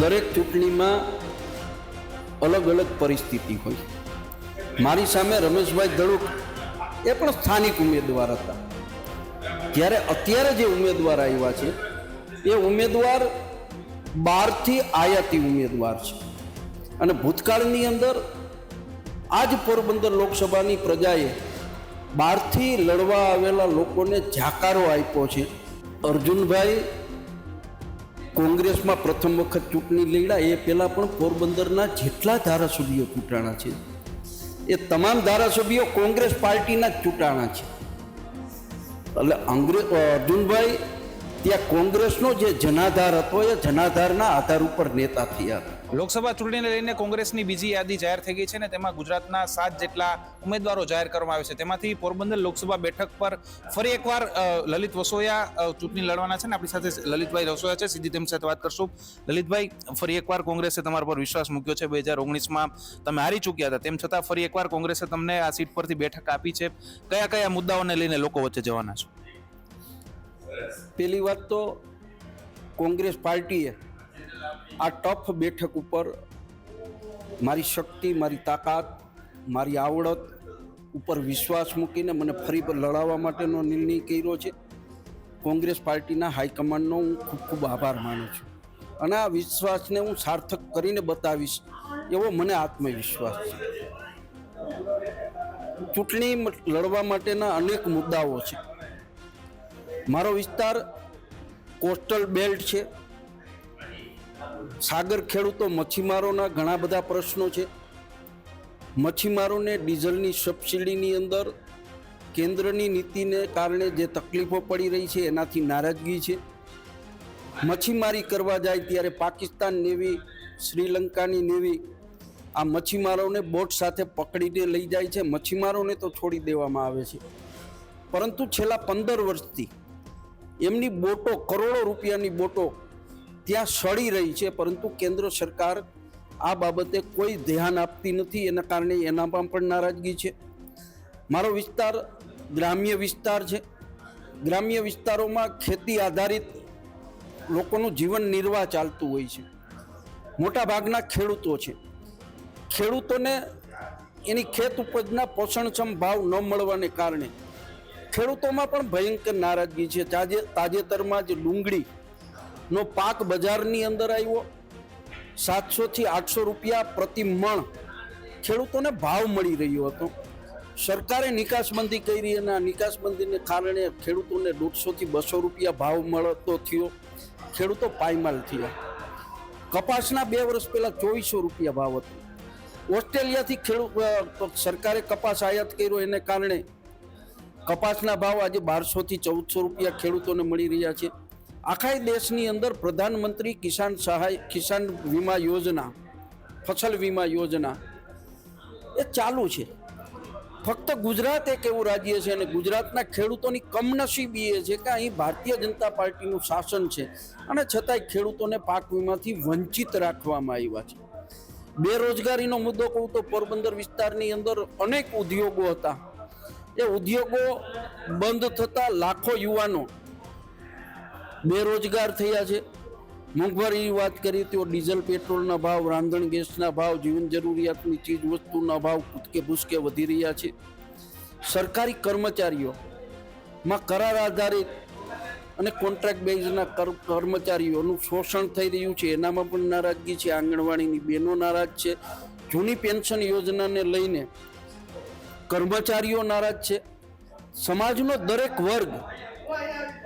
દરેક ચૂંટણીમાં અલગ અલગ પરિસ્થિતિ હોય. મારી સામે રમેશભાઈ દળુક એ પણ સ્થાનિક ઉમેદવાર હતા. જ્યારે અત્યારે જે ઉમેદવાર આવ્યા છે, એ ઉમેદવાર બહારથી આયાતી ઉમેદવાર છે. અને ભૂતકાળની અંદર આ જ પોરબંદર લોકસભાની પ્રજાએ બહારથી લડવા આવેલા લોકોને જાકારો આપ્યો છે. અર્જુનભાઈ કોંગ્રેસમાં પ્રથમ વખત ચૂંટણી લડ્યા, એ પહેલાં પણ પોરબંદરના જેટલા ધારાસભ્યો ચૂંટાણા છે. એ તમામ ધારાસભ્યો કોંગ્રેસ પાર્ટીના જ ચૂંટાણા છે. એટલે અંગ્રેજ અર્જુનભાઈ ત્યાં કોંગ્રેસનો જે જનાધાર હતો, એ જનાધારના આધાર ઉપર નેતા થયા. લોકસભા ચૂંટણીને લઈને કોંગ્રેસની બીજી યાદી જાહેર થઈ ગઈ છે ને તેમાં ગુજરાતના સાત જેટલા ઉમેદવારો જાહેર કરવામાં આવે છે. તેમાંથી પોરબંદર લોકસભા બેઠક પર ફરી એકવાર લલિત વસોયા ચૂંટણી લડવાના છે ને આપણી સાથે લલિતભાઈ વસોયા છે. સીધી તેમની સાથે વાત કરશું. લલિતભાઈ, ફરી એકવાર કોંગ્રેસે તમારા પર વિશ્વાસ મૂક્યો છે. બે હજાર ઓગણીસમાં તમે હારી ચૂક્યા હતા. તેમ છતાં ફરી એકવાર કોંગ્રેસે તમને આ સીટ પરથી બેઠક આપી છે. કયા કયા મુદ્દાઓને લઈને લોકો વચ્ચે જવાના છો? પહેલી વાત તો કોંગ્રેસ પાર્ટીએ આ ટફ બેઠક ઉપર મારી શક્તિ, મારી તાકાત, મારી આવડત ઉપર વિશ્વાસ મૂકીને મને ફરી પર લડાવવા માટેનો નિર્ણય કર્યો છે. કોંગ્રેસ પાર્ટીના હાઈકમાન્ડનો હું ખૂબ ખૂબ આભાર માનું છું અને આ વિશ્વાસને હું સાર્થક કરીને બતાવીશ એવો મને આત્મવિશ્વાસ છે. ચૂંટણી લડવા માટેના અનેક મુદ્દાઓ છે. મારો વિસ્તાર કોસ્ટલ બેલ્ટ છે. સાગર ખેડૂતો મચ્છીમારોના ઘણા બધા પ્રશ્નો છે. મચ્છીમારોને ડીઝલની સબસિડીની અંદર કેન્દ્રની નીતિને કારણે જે તકલીફો પડી રહી છે એનાથી નારાજગી છે. મચ્છીમારી કરવા જાય ત્યારે પાકિસ્તાન નેવી, શ્રીલંકાની નેવી આ મચ્છીમારોને બોટ સાથે પકડીને લઈ જાય છે. મચ્છીમારોને તો છોડી દેવામાં આવે છે. પરંતુ છેલ્લા પંદર વર્ષથી એમની બોટો, કરોડો રૂપિયાની બોટો ત્યાં સડી રહી છે, પરંતુ કેન્દ્ર સરકાર આ બાબતે કોઈ ધ્યાન આપતી નથી, એના કારણે એનામાં પણ નારાજગી છે. મારો વિસ્તાર ગ્રામ્ય વિસ્તાર છે. ગ્રામ્ય વિસ્તારોમાં ખેતી આધારિત લોકોનું જીવન નિર્વાહ ચાલતું હોય છે. મોટા ભાગના ખેડૂતો છે. ખેડૂતોને એની ખેત ઉપજના પોષણક્ષમ ભાવ ન મળવાને કારણે ખેડૂતોમાં પણ ભયંકર નારાજગી છે. તાજે, તાજેતરમાં જ ડુંગળીનો પાક બજારની અંદર આવ્યો. સાતસોથી આઠસો રૂપિયા પ્રતિ મણ ખેડૂતોને ભાવ મળી રહ્યો હતો. સરકારે નિકાસબંધી કરી અને આ નિકાસબંધીને કારણે ખેડૂતોને દોઢસોથી બસો રૂપિયા ભાવ મળતો થયો. ખેડૂતો પાયમાલ થયા. કપાસના બે વર્ષ પહેલાં ચોવીસો રૂપિયા ભાવ હતો. ઓસ્ટ્રેલિયાથી ખેડૂત સરકારે કપાસ આયાત કર્યો. એને કારણે કપાસના ભાવ આજે બારસોથી ચૌદસો રૂપિયા ખેડૂતોને મળી રહ્યા છે. આખા દેશની અંદર પ્રધાનમંત્રી કિસાન સહાય, કિસાન વીમા યોજના, ફસલ વીમા યોજના એ ચાલુ છે. ફક્ત ગુજરાત એક એવું રાજ્ય છે અને ગુજરાતના ખેડૂતોની કમનસીબી એ છે કે અહીં ભારતીય જનતા પાર્ટીનું શાસન છે અને છતાંય ખેડૂતોને પાક વીમાથી વંચિત રાખવામાં આવ્યા છે. બેરોજગારીનો મુદ્દો કહું તો પોરબંદર વિસ્તારની અંદર અનેક ઉદ્યોગો હતા. એ ઉદ્યોગો બંધ થતાં લાખો યુવાનો બેરોજગાર થયા છે. મોંઘવારીની વાત કરીએ તો ડીઝલ, પેટ્રોલના ભાવ, રાંધણ ગેસના ભાવ, જીવન જરૂરિયાતની ચીજ વસ્તુના ભાવ કૂદકે ભૂસકે વધી રહ્યા છે. સરકારી કર્મચારીઓમાં કરાર આધારિત અને કોન્ટ્રાક્ટ બેઝના કર્મચારીઓનું શોષણ થઈ રહ્યું છે. એનામાં પણ નારાજગી છે. આંગણવાડીની બહેનો નારાજ છે. જૂની પેન્શન યોજનાને લઈને કર્મચારીઓ નારાજ છે. સમાજનો દરેક વર્ગ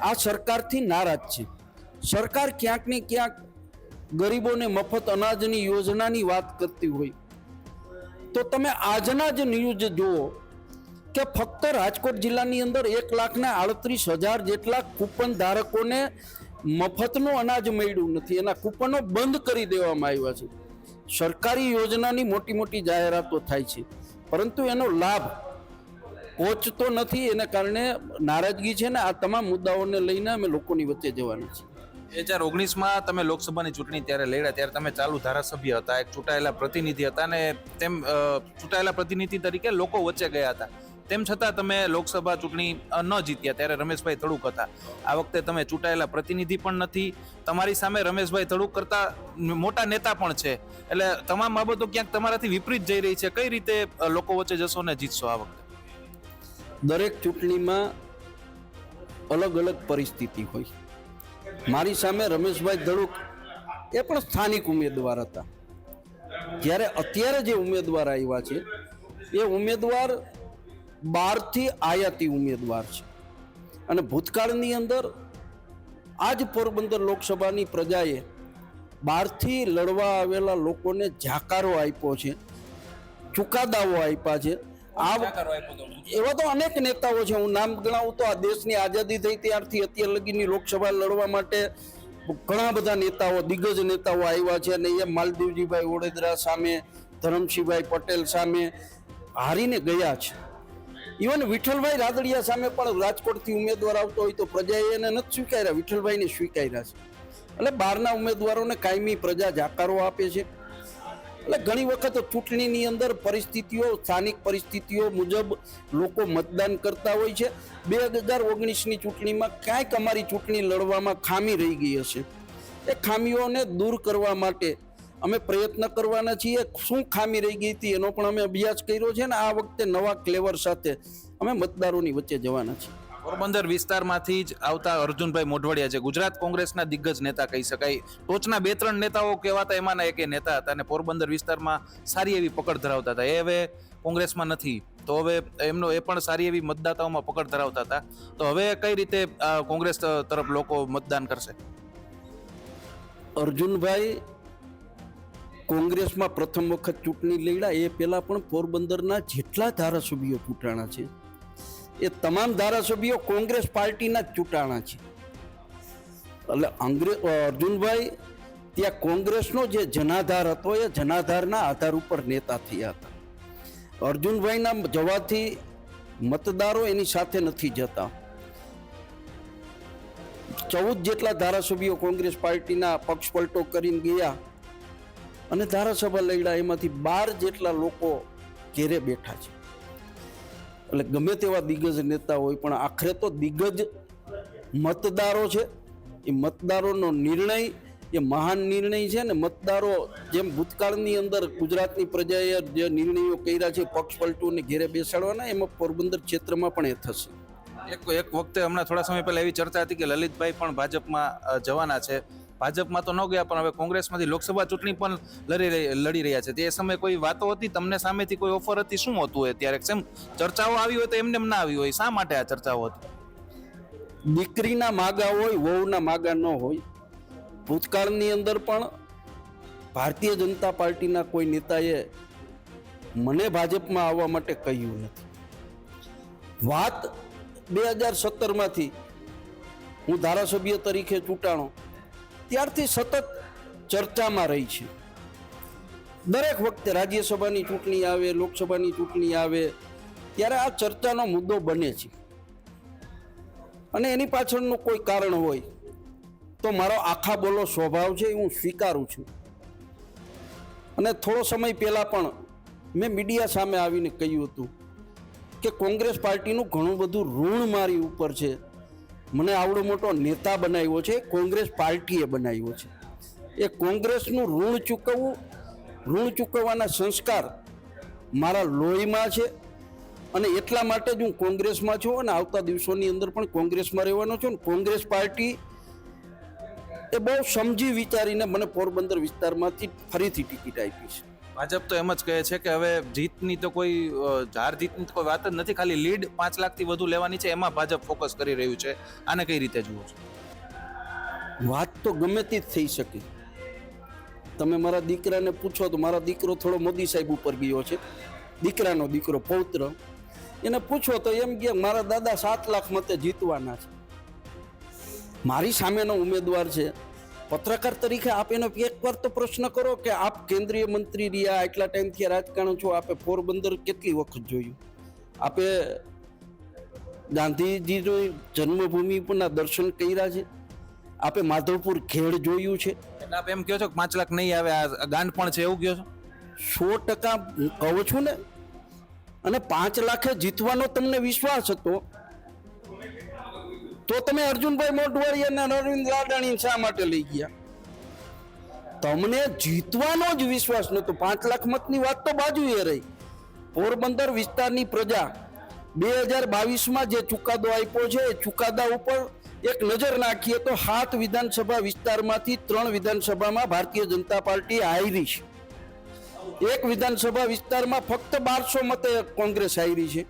આ સરકારથી નારાજ છે. સરકાર ક્યાંક ને ક્યાંક ગરીબોને મફત અનાજની યોજનાની વાત કરતી હોય. તો તમે આજના જ ન્યૂઝ જુઓ કે ફક્ત રાજકોટ જિલ્લાની અંદર એક લાખના આડત્રીસ હજાર જેટલા કૂપન ધારકોને મફતનું અનાજ મળ્યું નથી. એના કૂપનો બંધ કરી દેવામાં આવ્યા છે. સરકારી યોજનાની મોટી મોટી જાહેરાતો થાય છે. પરંતુ એનો લાભ પહોંચતો નથી. એને કારણે નારાજગી છે ને આ તમામ મુદ્દાઓને લઈને અમે લોકોની વચ્ચે જવાના છીએ બે હજાર ઓગણીસમાં તમે લોકસભાની ચૂંટણી ત્યારે લડ્યા, ત્યારે તમે ચાલુ ધારાસભ્ય હતા, એક ચૂંટાયેલા પ્રતિનિધિ હતા અને તેમ ચૂંટાયેલા પ્રતિનિધિ તરીકે લોકો વચ્ચે ગયા હતા. તેમ છતાં તમે લોકસભા ચૂંટણી ન જીત્યા ત્યારે રમેશભાઈ તડુક હતા. આ વખતે તમે ચૂંટાયેલા પ્રતિનિધિ પણ નથી. તમારી સામે રમેશભાઈ તડુક કરતા મોટા નેતા પણ છે. એટલે તમામ બાબતો ક્યાંક તમારાથી વિપરીત જઈ રહી છે. કઈ રીતે લોકો વચ્ચે જશો ને જીતશો આ વખતે? દરેક ચૂંટણીમાં અલગ અલગ પરિસ્થિતિ હોય. મારી સામે રમેશભાઈ ધડુક એ પણ સ્થાનિક ઉમેદવાર હતા. જ્યારે અત્યારે જે ઉમેદવાર આવ્યા છે, એ ઉમેદવાર બહારથી આયાતી ઉમેદવાર છે. અને ભૂતકાળની અંદર આ જ પોરબંદર લોકસભાની પ્રજાએ બહારથી લડવા આવેલા લોકોને જાકારો આપ્યો છે ચુકાદાઓ આપ્યા છે. આ એવા તો અનેક નેતાઓ છે. હું નામ ગણાવું તો આ દેશની આઝાદી થઈ ત્યારથી અત્યાર લગીની લોકસભા લડવા માટે ઘણા બધા નેતાઓ દિગ્ગજ નેતાઓ આવ્યા છે. અને એ માલદીવજીભાઈ ઓડેદરા સામે ધરમસિંહભાઈ પટેલ સામે હારીને ગયા છે. ઇવન વિઠ્ઠલભાઈ રાદડિયા સામે પણ રાજકોટથી ઉમેદવાર આવતો હોય તો પ્રજાએ એને નથી સ્વીકાર્યા, વિઠ્ઠલભાઈને સ્વીકાર્યા છે. એટલે બહારના ઉમેદવારોને કાયમી પ્રજા જાકારો આપે છે. એટલે ઘણી વખત ચૂંટણીની અંદર પરિસ્થિતિઓ, સ્થાનિક પરિસ્થિતિઓ મુજબ લોકો મતદાન કરતા હોય છે. બે હજાર ઓગણીસની ચૂંટણીમાં ક્યાંક અમારી ચૂંટણી લડવામાં ખામી રહી ગઈ હશે. એ ખામીઓને દૂર કરવા માટે અમે પ્રયત્ન કરવાના છીએ શું ખામી રહી ગઈ હતી એનો પણ અમે અભ્યાસ કર્યો છે ને આ વખતે નવા ક્લેવર સાથે અમે મતદારોની વચ્ચે જવાના છીએ. પોરબંદર વિસ્તારમાંથી જ આવતા અર્જુનભાઈ મોઢવાડિયા છે. ગુજરાત કોંગ્રેસના દિગ્ગજ નેતા કહી શકાય. ટોચના બે ત્રણ નેતાઓ કહેવાતા એમાંના એક નેતા હતા અને પોરબંદર વિસ્તારમાં સારી એવી પકડ ધરાવતા હતા. એ હવે કોંગ્રેસમાં નથી. તો હવે એમનો એ પણ સારી એવી મતદાતાઓમાં પકડ ધરાવતા હતા. તો હવે કઈ રીતે કોંગ્રેસ તરફ લોકો મતદાન કરશે? અર્જુનભાઈ કોંગ્રેસમાં પ્રથમ વખત ચૂંટણી લડ્યા, એ પહેલાં પણ પોરબંદરના જેટલા ધારાસભ્યો ચૂંટાણા છે. એ તમામ ધારાસભ્યો કોંગ્રેસ પાર્ટીના જ ચૂંટાણા છે. એટલે અંગ્રેજ અર્જુનભાઈ, ત્યાં કોંગ્રેસનો જે જનાધાર હતો, એ જનાધારના આધાર ઉપર નેતા થયા હતા. અર્જુનભાઈના જવાથી મતદારો એની સાથે નથી જતા. ચૌદ જેટલા ધારાસભ્યો કોંગ્રેસ પાર્ટીના પક્ષ પલટો કરીને ગયા. અને ધારાસભા લડ્યા એમાંથી બાર જેટલા લોકો ઘેરે બેઠા છે. એટલે ગમે તેવા દિગ્ગજ નેતા હોય, પણ આખરે તો દિગ્ગજ મતદારો છે. એ મતદારોનો નિર્ણય, એ મહાન નિર્ણય છે ને મતદારો જેમ ભૂતકાળની અંદર ગુજરાતની પ્રજાએ જે નિર્ણયો કર્યા છે, પક્ષ પલટુને ઘેરે બેસાડવાના, એમાં પોરબંદર ક્ષેત્રમાં પણ એ થશે. એક એક વખતે હમણાં થોડા સમય પહેલા એવી ચર્ચા હતી કે લલિતભાઈ પણ ભાજપમાં જવાના છે. ભાજપમાં તો ન ગયા, પણ હવે કોંગ્રેસમાંથી લોકસભા ચૂંટણી પણ લડી લડી રહ્યા છે. તે સમયે કોઈ વાતો હતી, તમને સામેથી કોઈ ઓફર હતી, શું હતું એ? ત્યારે કેમ ચર્ચાઓ આવી હોય તો એમને એમ ના આવી હોય. શા માટે આ ચર્ચાઓ હતી? દીકરીના માગા હોય, વહુના માગા ન હોય, ભૂતકાળની અંદર પણ ભારતીય જનતા પાર્ટીના કોઈ નેતાએ મને ભાજપમાં આવવા માટે કહ્યું નથી. વાત બે હજાર સત્તરમાંથી હું ધારાસભ્ય તરીકે ચૂંટાણો ત્યારથી સતત ચર્ચામાં રહી છે. દરેક વખતે રાજ્યસભાની ચૂંટણી આવે, લોકસભાની ચૂંટણી આવે, ત્યારે આ ચર્ચાનો મુદ્દો બને છે. અને એની પાછળનું કોઈ કારણ હોય, તો મારો આખા બોલો સ્વભાવ છે, એ હું સ્વીકારું છું. અને થોડો સમય પહેલાં પણ મેં મીડિયા સામે આવીને કહ્યું હતું કે કોંગ્રેસ પાર્ટીનું ઘણું બધું ઋણ મારી ઉપર છે. મને આવડો મોટો નેતા બનાવ્યો છે, કોંગ્રેસ પાર્ટીએ બનાવ્યો છે. એ કોંગ્રેસનું ઋણ ચૂકવવું, ઋણ ચૂકવવાના સંસ્કાર મારા લોહીમાં છે અને એટલા માટે જ હું કોંગ્રેસમાં છું અને આવતા દિવસોની અંદર પણ કોંગ્રેસમાં રહેવાનો છું. અને કોંગ્રેસ પાર્ટી એ બહુ સમજી વિચારીને મને પોરબંદર વિસ્તારમાંથી ફરીથી ટિકિટ આપી છે. ભાજપ તો એમ જ કહે છે કે હવે જીતની તો કોઈ હાર જીતની કોઈ વાત જ નથી. ખાલી લીડ પાંચ લાખથી વધુ લેવાની છે, એમાં ભાજપ ફોકસ કરી રહ્યું છે. આને કઈ રીતે જુઓ છો? વાત તો ગમે તે જ થઈ શકે. તમે મારા દીકરાને પૂછો તો મારા દીકરો થોડો મોદી સાહેબ ઉપર ગયો છે. દીકરાનો દીકરો પૌત્ર. એને પૂછો તો એમ કે મારા દાદા સાત લાખ મતે જીતવાના છે. મારી સામેનો ઉમેદવાર છે. પત્રકાર તરીકે આપ એનો એકવાર તો પ્રશ્ન કરો કે આપ કેન્દ્રીય મંત્રી રહ્યા એટલા ટાઈમથી રાજકારણ છો આપે પોરબંદર કેટલી વખત જોયું? આપે ગાંધીજીની જન્મભૂમિ પરના દર્શન કર્યા છે. આપે માધવપુર ખેડ જોયું છે. એટલે આપ એમ કહો છો કે પાંચ લાખ નહીં આવે આ ગાંઠ પણ છે એવું કહો છો? સો ટકા કહું છું ને અને પાંચ લાખે જીતવાનો તમને વિશ્વાસ હતો તો તમે અર્જુનભાઈ મોઢવાડિયા અને અરવિંદ લાડાણી શા માટે લઈ ગયા? તમને જીતવાનો જ વિશ્વાસ નહોતો. પાંચ લાખ મતની વાત તો બાજુએ રહી. પોરબંદર વિસ્તારની પ્રજા બે હજાર બાવીસમાં જે ચુકાદો આપ્યો છે, એ ચુકાદા ઉપર એક નજર નાખીએ તો સાત વિધાનસભા વિસ્તારમાંથી ત્રણ વિધાનસભામાં ભારતીય જનતા પાર્ટી હારી છે. એક વિધાનસભા વિસ્તારમાં ફક્ત બારસો મતે કોંગ્રેસ હારી છે.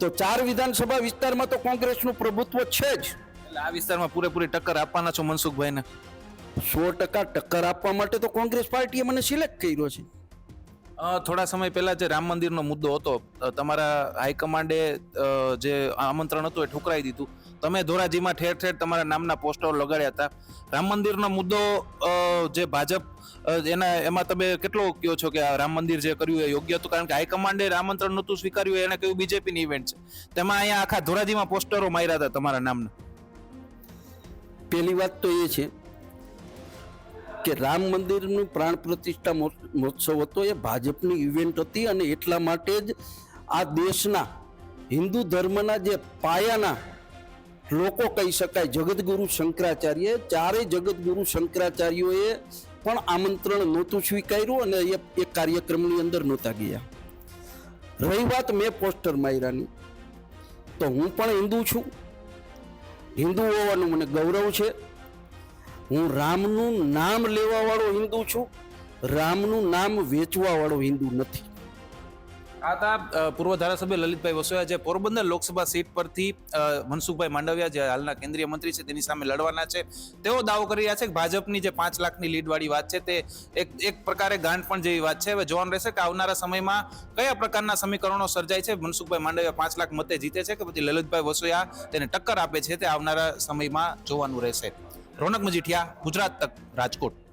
તો ચાર વિધાનસભા વિસ્તારમાં તો કોંગ્રેસનું પ્રભુત્વ છે જ. એટલે આ વિસ્તારમાં પૂરેપૂરી ટક્કર આપવાના છો મનસુખભાઈને? સો ટકા ટક્કર આપવા માટે તો કોંગ્રેસ પાર્ટીએ મને સિલેક્ટ કર્યો છે. થોડા સમય પહેલા જે રામ મંદિરનો મુદ્દો હતો તમારા હાઈકમાન્ડે જે આમંત્રણ હતું એ ઠુકરાઈ દીધું. તમે ધોરાજીમાં ઠેર ઠેર તમારા નામના પોસ્ટરો લગાડ્યા હતા. રામ મંદિરનો મુદ્દો જે ભાજપ એના, એમાં તમે કેટલો કહો છો કે આ રામ મંદિર જે કર્યું એ યોગ્ય હતું? કારણ કે હાઈકમાન્ડે આમંત્રણ નહોતું સ્વીકાર્યું, એને કહ્યું બીજેપીની ઇવેન્ટ છે. તેમાં અહીંયા આખા ધોરાજીમાં પોસ્ટરો માર્યા હતા તમારા નામના. પહેલી વાત તો એ છે કે રામ મંદિરનું પ્રાણ પ્રતિષ્ઠા મહોત્સવ હતો, એ ભાજપની ઇવેન્ટ હતી અને એટલા માટે જ આ દેશના હિન્દુ ધર્મના જે પાયાના લોકો કહી શકાય જગતગુરુ શંકરાચાર્ય ચારેય જગતગુરુ શંકરાચાર્યોએ પણ આમંત્રણ નહોતું સ્વીકાર્યું અને એ કાર્યક્રમની અંદર નહોતા ગયા. રહી વાત મેં પોસ્ટર માર્યાની તો હું પણ હિન્દુ છું. હિન્દુ હોવાનું મને ગૌરવ છે. હું રામનું નામ લેવાવાળો હિન્દુ છું. રામનું નામ વેચવાવાળો હિન્દુ નથી. આ હતા પૂર્વ ધારાસભ્ય લલિતભાઈ વસોયા જે પોરબંદર લોકસભા સીટ પરથી મનસુખભાઈ માંડવિયા, જે હાલના કેન્દ્રીય મંત્રી છે, તેની સામે લડવાના છે. તેઓ દાવો કરી રહ્યા છે કે ભાજપની જે પાંચ લાખની લીડવાળી વાત છે, તે એક એક પ્રકારે ગાંઠ પણ જેવી વાત છે. હવે જોવાનું રહેશે કે આવનારા સમયમાં કયા પ્રકારના સમીકરણો સર્જાય છે. મનસુખભાઈ માંડવિયા પાંચ લાખ મતે જીતે છે કે પછી લલિતભાઈ વસોયા તેને ટક્કર આપે છે તે આવનારા સમયમાં જોવાનું રહેશે. રોનક મજીઠિયા, ગુજરાત તક, રાજકોટ.